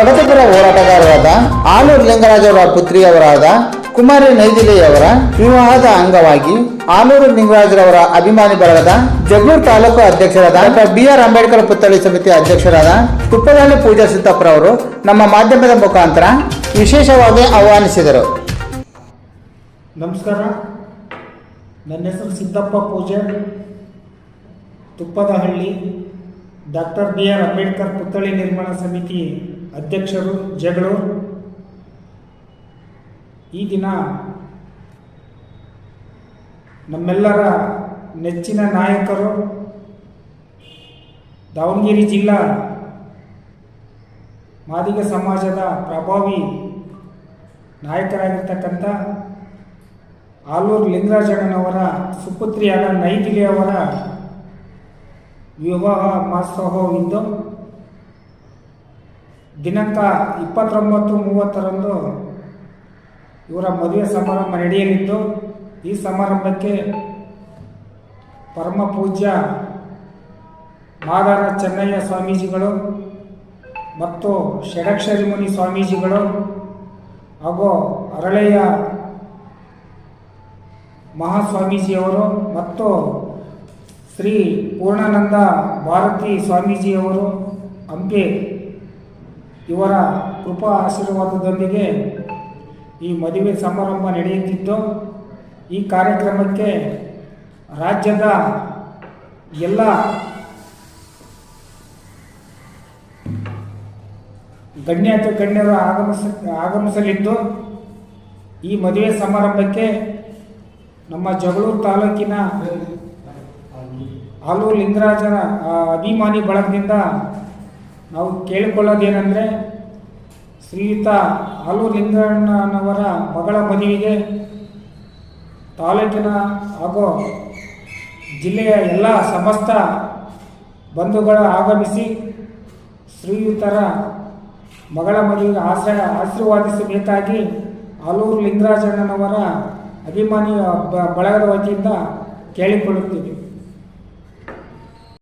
ಪ್ರಗತಿಪರ ಹೋರಾಟಗಾರರಾದ ಆಲೂರು ಲಿಂಗರಾಜವರ ಪುತ್ರಿಯವರಾದ ಕುಮಾರಿ ನೈದಿಲೆಯವರ ವಿವಾಹದ ಅಂಗವಾಗಿ ಆಲೂರು ಲಿಂಗರಾಜರವರ ಅಭಿಮಾನಿ ಬಳಗದ ಜಗಳೂರು ತಾಲೂಕು ಅಧ್ಯಕ್ಷರಾದ ಡಾಕ್ಟರ್ ಬಿ ಆರ್ ಅಂಬೇಡ್ಕರ್ ಪುತ್ಥಳಿ ಸಮಿತಿ ಅಧ್ಯಕ್ಷರಾದ ತುಪ್ಪದಹಳ್ಳಿ ಪೂಜಾ ಸಿದ್ದಪ್ಪರವರು ನಮ್ಮ ಮಾಧ್ಯಮದ ಮುಖಾಂತರ ವಿಶೇಷವಾಗಿ ಆಹ್ವಾನಿಸಿದರು. ನಮಸ್ಕಾರ. ನನ್ನ ಹೆಸರು Siddappa Pooje. Thuppadahalli. Doctor B R Ambedkar ಪುತ್ಥಳಿ ನಿರ್ಮಾಣ ಸಮಿತಿ ಅಧ್ಯಕ್ಷರು ಜಗಳೂರು. ಈ ದಿನ ನಮ್ಮೆಲ್ಲರ ನೆಚ್ಚಿನ ನಾಯಕರು ದಾವಣಗೆರೆ ಜಿಲ್ಲಾ ಮಾದಿಗ ಸಮಾಜದ ಪ್ರಭಾವಿ ನಾಯಕರಾಗಿರ್ತಕ್ಕಂಥ ಆಲೂರು ಲಿಂಗರಾಜಣ್ಣನವರ ಸುಪುತ್ರಿಯಾದ ನೈತಿಲಿಯವರ ವಿವಾಹ ಮಹೋತ್ಸವವಿದ್ದು ದಿನಾಂಕ ಇಪ್ಪತ್ತೊಂಬತ್ತು ಮೂವತ್ತರಂದು ಇವರ ಮದುವೆ ಸಮಾರಂಭ ನಡೆಯಲಿದ್ದು, ಈ ಸಮಾರಂಭಕ್ಕೆ ಪರಮ ಪೂಜ್ಯ ಮಾದಾರ ಚೆನ್ನಯ್ಯ ಸ್ವಾಮೀಜಿಗಳು ಮತ್ತು ಷಡಕ್ಷರಿ ಮುನಿ ಸ್ವಾಮೀಜಿಗಳು ಹಾಗೂ ಅರಳೆಯ ಮಹಾಸ್ವಾಮೀಜಿಯವರು ಮತ್ತು ಶ್ರೀ ಪೂರ್ಣಾನಂದ ಭಾರತಿ ಸ್ವಾಮೀಜಿಯವರು ಹಂಪಿ ಇವರ ಕೃಪಾ ಆಶೀರ್ವಾದದೊಂದಿಗೆ ಈ ಮದುವೆ ಸಮಾರಂಭ ನಡೆಯುತ್ತಿದ್ದು, ಈ ಕಾರ್ಯಕ್ರಮಕ್ಕೆ ರಾಜ್ಯದ ಎಲ್ಲ ಗಣ್ಯಾತ ಗಣ್ಯರು ಆಗಮಿಸ, ಆಗಮಿಸಲಿದ್ದು, ಈ ಮದುವೆ ಸಮಾರಂಭಕ್ಕೆ ನಮ್ಮ ಜಗಳೂರು ತಾಲೂಕಿನ ಆಲೂರು ಲಿಂಗರಾಜರ ಅಭಿಮಾನಿ ಬಳಗದಿಂದ ನಾವು ಕೇಳಿಕೊಳ್ಳೋದೇನೆಂದರೆ ಶ್ರೀಯುತ ಆಲೂರು ಲಿಂಗಣ್ಣನವರ ಮಗಳ ಮದುವೆಗೆ ತಾಲೂಕಿನ ಹಾಗೂ ಜಿಲ್ಲೆಯ ಎಲ್ಲ ಸಮಸ್ತ ಬಂಧುಗಳು ಆಗಮಿಸಿ ಶ್ರೀಯುತರ ಮಗಳ ಮದುವೆಗೆ ಆಶ್ರಯ, ಆಶೀರ್ವಾದಿಸಬೇಕಾಗಿ ಆಲೂರು ಲಿಂಗರಾಜಣ್ಣನವರ ಅಭಿಮಾನಿ ಬಳಗದ ವತಿಯಿಂದ ಕೇಳಿಕೊಳ್ಳುತ್ತೀವಿ.